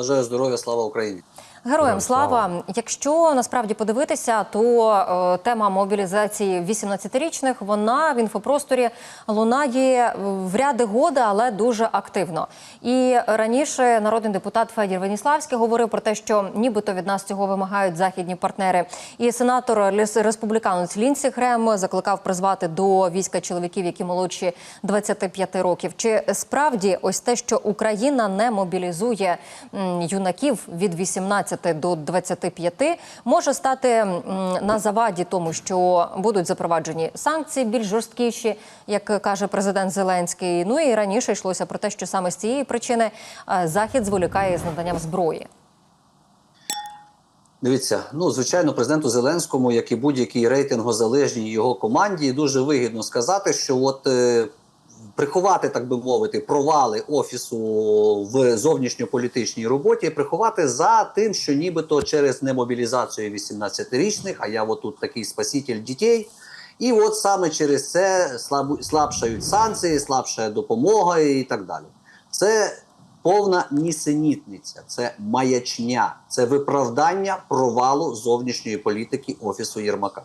Бажаю здоров'я, слава Україні. Героям слава. Якщо насправді подивитися, то е, тема мобілізації 18-річних вона в інфопросторі лунає в ряди года, але дуже активно. І раніше народний депутат Федір Веніславський говорив про те, що нібито від нас цього вимагають західні партнери. І сенатор ліс- республіканець Лінсі Грем закликав призвати до війська чоловіків, які молодші 25 років. Чи справді ось те, що Україна не мобілізує м, юнаків від 18 до 25, може стати на заваді тому, що будуть запроваджені санкції більш жорсткіші, як каже президент Зеленський. Ну і раніше йшлося про те, що саме з цієї причини е, захід зволікає з наданням зброї. Дивіться, ну звичайно, президенту Зеленському, як і будь-якій рейтингозалежній його команді, дуже вигідно сказати, що от е, приховати, так би мовити, провали офісу в зовнішньополітичній роботі, приховати за тим, що нібито через немобілізацію 18-річних, а я от тут такий спаситель дітей. І от саме через це слабу- слабшають санкції, слабшає допомога і так далі. Це повна нісенітниця, це маячня, це виправдання провалу зовнішньої політики офісу Єрмака.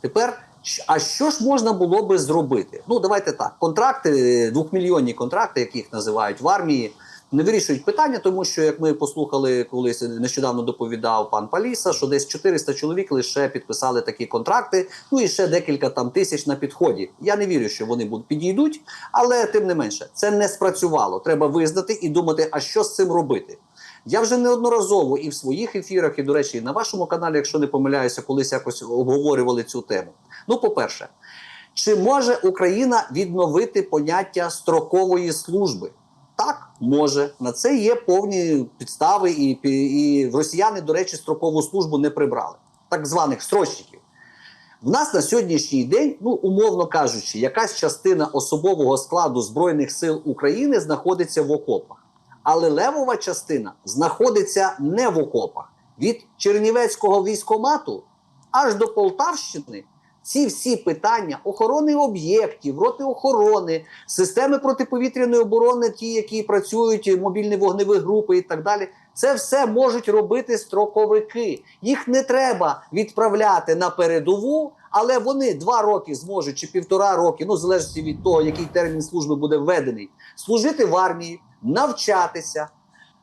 Тепер, а що ж можна було би зробити? Ну, давайте так: контракти, двохмільйонні контракти, як їх називають в армії, не вирішують питання, тому що, як ми послухали, колись нещодавно доповідав пан Паліса, що десь 400 чоловік лише підписали такі контракти, ну і ще декілька там тисяч на підході. Я не вірю, що вони будуть підійдуть, але тим не менше, це не спрацювало. Треба визнати і думати, а що з цим робити. Я вже неодноразово і в своїх ефірах, і, до речі, і на вашому каналі, якщо не помиляюся, колись якось обговорювали цю тему. Ну, по-перше, чи може Україна відновити поняття строкової служби? Так, може. На це є повні підстави, і, і росіяни, до речі, строкову службу не прибрали, так званих строчників. В нас на сьогоднішній день, ну умовно кажучи, якась частина особового складу Збройних сил України знаходиться в окопах. Але левова частина знаходиться не в окопах. Від Чернівецького військомату аж до Полтавщини ці всі питання охорони об'єктів, роти охорони, системи протиповітряної оборони, ті, які працюють, мобільні вогневі групи і так далі. Це все можуть робити строковики. Їх не треба відправляти на передову, але вони два роки зможуть чи півтора роки, ну в залежності від того, який термін служби буде введений, служити в армії, навчатися,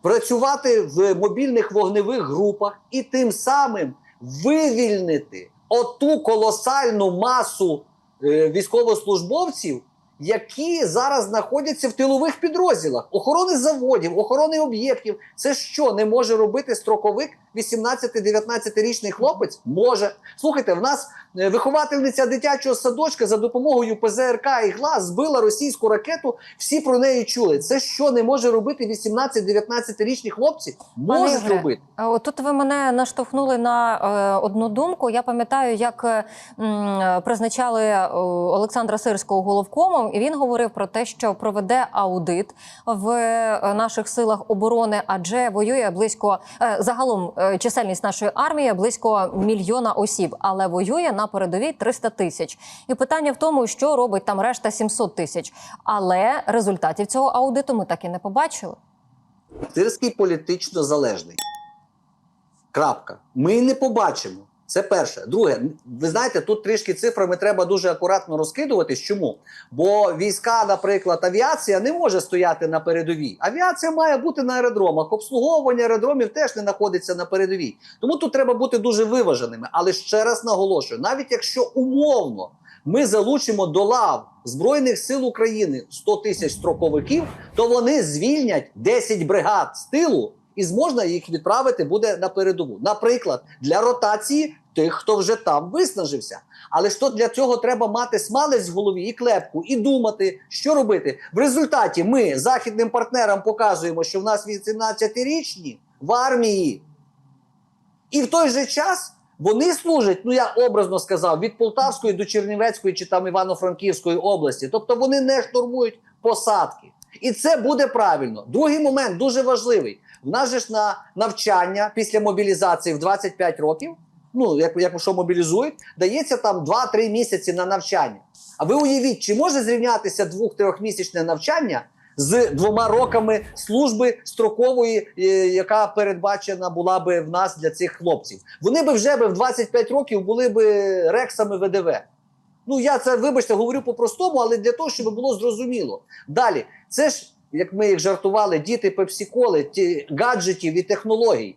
працювати в мобільних вогневих групах і тим самим вивільнити оту колосальну масу е, військовослужбовців, які зараз знаходяться в тилових підрозділах охорони заводів, охорони об'єктів. Це що не може робити строковик 18-19-річний хлопець? Може. Слухайте, в нас е, виховательниця дитячого садочка за допомогою ПЗРК і ГЛАС збила російську ракету. Всі про неї чули. Це що не може робити 18-19-річні хлопці? Можуть Ігоре, робити. е, Тут ви мене наштовхнули на е, одну думку. Я пам'ятаю, як м, призначали е, Олександра Сирського головкомом, і він говорив про те, що проведе аудит в е, наших силах оборони, адже воює близько е, загалом е, чисельність нашої армії близько мільйона осіб, але воює на передовій 300 тисяч. І питання в тому, що робить там решта 700 тисяч. Але результатів цього аудиту ми так і не побачили. Сирський політично залежний. Крапка. Ми не побачимо. Це перше. Друге, ви знаєте, тут трішки цифрами треба дуже акуратно розкидуватись. Чому? Бо війська, наприклад, авіація не може стояти на передовій. Авіація має бути на аеродромах. Обслуговування аеродромів теж не знаходиться на передовій. Тому тут треба бути дуже виваженими. Але ще раз наголошую: навіть якщо умовно ми залучимо до лав Збройних сил України 100 тисяч строковиків, то вони звільнять 10 бригад з тилу і зможна їх відправити буде на передову. Наприклад, для ротації тих, хто вже там виснажився. Але то для цього треба мати смалець в голові і клепку, і думати, що робити. В результаті ми західним партнерам показуємо, що в нас 18-річні в армії. І в той же час вони служать, ну я образно сказав, від Полтавської до Чернівецької чи там Івано-Франківської області. Тобто вони не штурмують посадки. І це буде правильно. Другий момент дуже важливий. В нас же ж на навчання після мобілізації в 25 років, ну як, як що мобілізують, дається там 2-3 місяці на навчання. А ви уявіть, чи може зрівнятися двох-трьохмісячне навчання з двома роками служби строкової, е, яка передбачена була би в нас для цих хлопців. Вони би вже би в 25 років були би рексами ВДВ. Ну я це вибачте, говорю по-простому, але для того, щоб було зрозуміло. Далі, це ж як ми їх жартували, діти пепсіколи, ті гаджетів і технологій.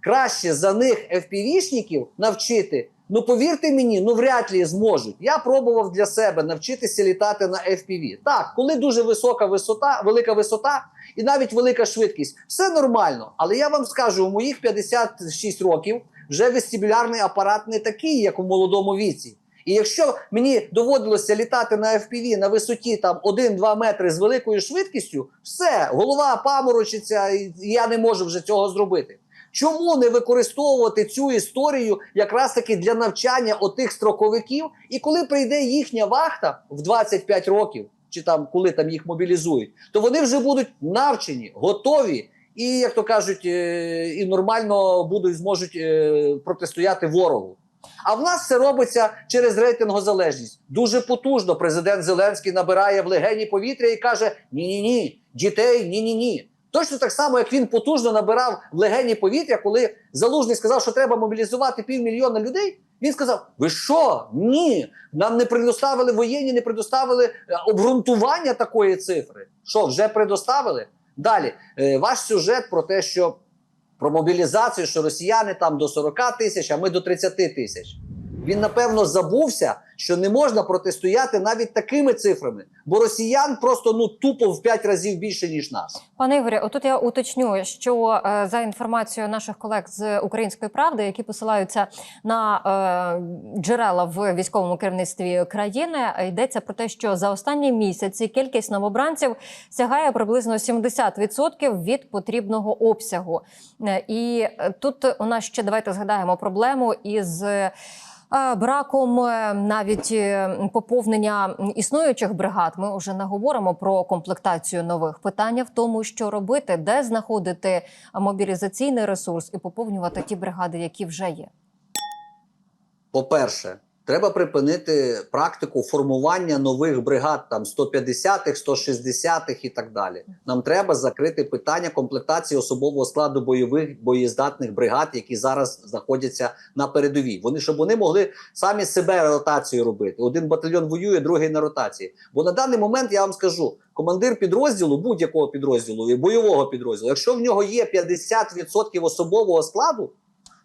Краще за них FPV-шників навчити. Ну повірте мені, ну вряд ли зможуть. Я пробував для себе навчитися літати на FPV. Так, коли дуже висока висота, велика висота і навіть велика швидкість, все нормально. Але я вам скажу, у моїх 56 років вже вестибулярний апарат не такий, як у молодому віці. І якщо мені доводилося літати на FPV на висоті там 1-2 метри з великою швидкістю, все, голова паморочиться, і я не можу вже цього зробити. Чому не використовувати цю історію якраз таки для навчання отих строковиків? І коли прийде їхня вахта в 25 років, чи там коли там їх мобілізують, то вони вже будуть навчені, готові і, як то кажуть, е, і нормально будуть зможуть е, протистояти ворогу. А в нас це робиться через рейтингозалежність. Дуже потужно. Президент Зеленський набирає в легені повітря і каже: ні, ні, ні, дітей, ні, ні, ні. Точно так само, як він потужно набирав легені повітря, коли залужний сказав, що треба мобілізувати півмільйона людей. Він сказав: Ви що? Ні, нам не предоставили воєнні, не предоставили е, обґрунтування такої цифри. Що вже предоставили? Далі е, ваш сюжет про те, що про мобілізацію, що росіяни там до 40 тисяч, а ми до 30 тисяч. Він напевно забувся, що не можна протистояти навіть такими цифрами, бо росіян просто ну тупо в 5 разів більше ніж нас. Пане Ігорі, отут я уточню, що е, за інформацією наших колег з Української правди, які посилаються на е, джерела в військовому керівництві країни, йдеться про те, що за останні місяці кількість новобранців сягає приблизно 70% від потрібного обсягу. Е, І е, тут у нас ще давайте згадаємо проблему із. Браком е, навіть е, поповнення існуючих бригад. Ми вже не говоримо про комплектацію нових питання в тому, що робити, де знаходити мобілізаційний ресурс і поповнювати ті бригади, які вже є. По-перше, треба припинити практику формування нових бригад, там 150-х, 160-х і так далі. Нам треба закрити питання комплектації особового складу бойових боєздатних бригад, які зараз знаходяться на передовій. Вони щоб вони могли самі себе ротацію робити. Один батальйон воює, другий на ротації. Бо на даний момент я вам скажу, командир підрозділу, будь-якого підрозділу і бойового підрозділу, якщо в нього є 50% особового складу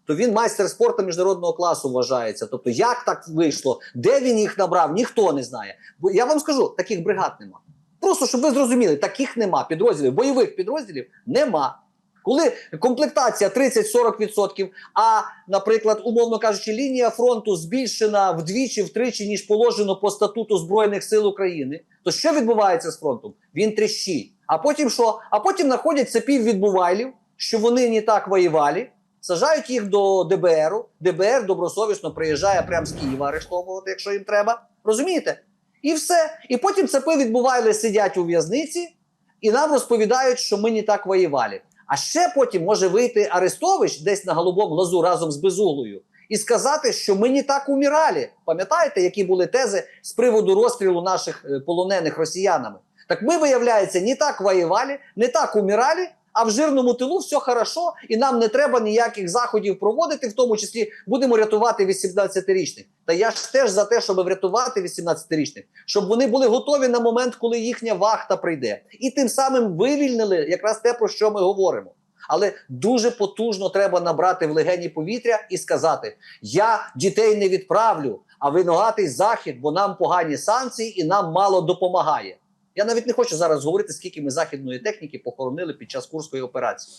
то він майстер спорту міжнародного класу вважається. Тобто, як так вийшло, де він їх набрав, ніхто не знає. Бо я вам скажу, таких бригад нема. Просто щоб ви зрозуміли, таких нема підрозділів, бойових підрозділів нема. Коли комплектація 30-40%, а, наприклад, умовно кажучи, лінія фронту збільшена вдвічі, втричі, ніж положено по статуту Збройних сил України, то що відбувається з фронтом? Він тріщить. А потім що? А потім знаходять цепів відбувайлів, що вони не так воювали, сажають їх до ДБРу. ДБР добросовісно приїжджає прямо з Києва арештовувати, якщо їм треба. Розумієте? І все. І потім цепи відбували, сидять у в'язниці і нам розповідають, що ми не так воювали. А ще потім може вийти Арестович десь на голубому глазу разом з Безуглою і сказати, що ми не так умирали. Пам'ятаєте, які були тези з приводу розстрілу наших е, полонених росіянами? Так ми, виявляється, не так воювали, не так умирали, а в жирному тилу все хорошо, і нам не треба ніяких заходів проводити, в тому числі будемо рятувати 18-річних. Та я ж теж за те, щоб врятувати 18-річних, щоб вони були готові на момент, коли їхня вахта прийде, і тим самим вивільнили якраз те, про що ми говоримо. Але дуже потужно треба набрати в легені повітря і сказати: я дітей не відправлю, а винуватий захід, бо нам погані санкції і нам мало допомагає. Я навіть не хочу зараз говорити, скільки ми західної техніки похоронили під час курської операції.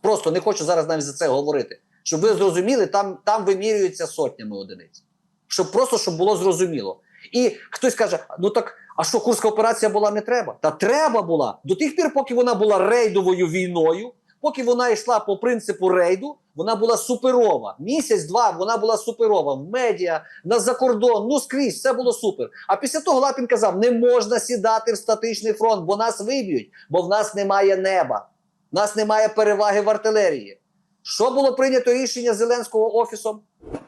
Просто не хочу зараз навіть за це говорити. Щоб ви зрозуміли, там, там вимірюються сотнями одиниць. Щоб просто щоб було зрозуміло. І хтось каже: ну так, а що курська операція була не треба? Та треба була до тих пір, поки вона була рейдовою війною, поки вона йшла по принципу рейду, вона була суперова. Місяць-два вона була суперова в медіа, на закордон, ну скрізь, все було супер. А після того Лапін казав: не можна сідати в статичний фронт, бо нас виб'ють, бо в нас немає неба, в нас немає переваги в артилерії. Що було прийнято рішення Зеленського офісом?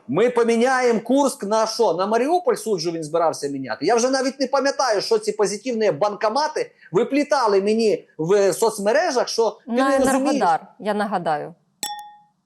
Ми поміняємо Курск на що? На Маріуполь суджу він збирався міняти. Я вже навіть не пам'ятаю, що ці позитивні банкомати виплітали мені в соцмережах, що ти На не розумієш. Я нагадаю.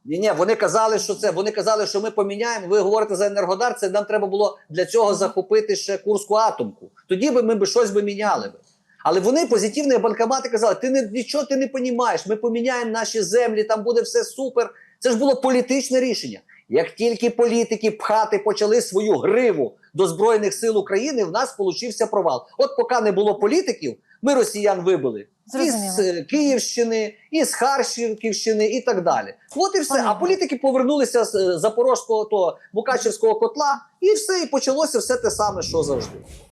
Ні, ні, вони казали, що це. Вони казали, що ми поміняємо. Ви говорите за енергодар. Це нам треба було для цього захопити ще Курську атомку. Тоді би ми би щось би міняли би. Але вони позитивні банкомати казали: ти не нічого ти не понімаєш. Ми поміняємо наші землі, там буде все супер. Це ж було політичне рішення. Як тільки політики пхати почали свою гриву до збройних сил України, в нас получився провал. От поки не було політиків, ми росіян вибили Зрозуміло. із е, Київщини, із Харківщини і так далі. От і все. Понятно. А політики повернулися з запорожського Запорозького то Мукачевського котла, і все, і почалося все те саме, що завжди.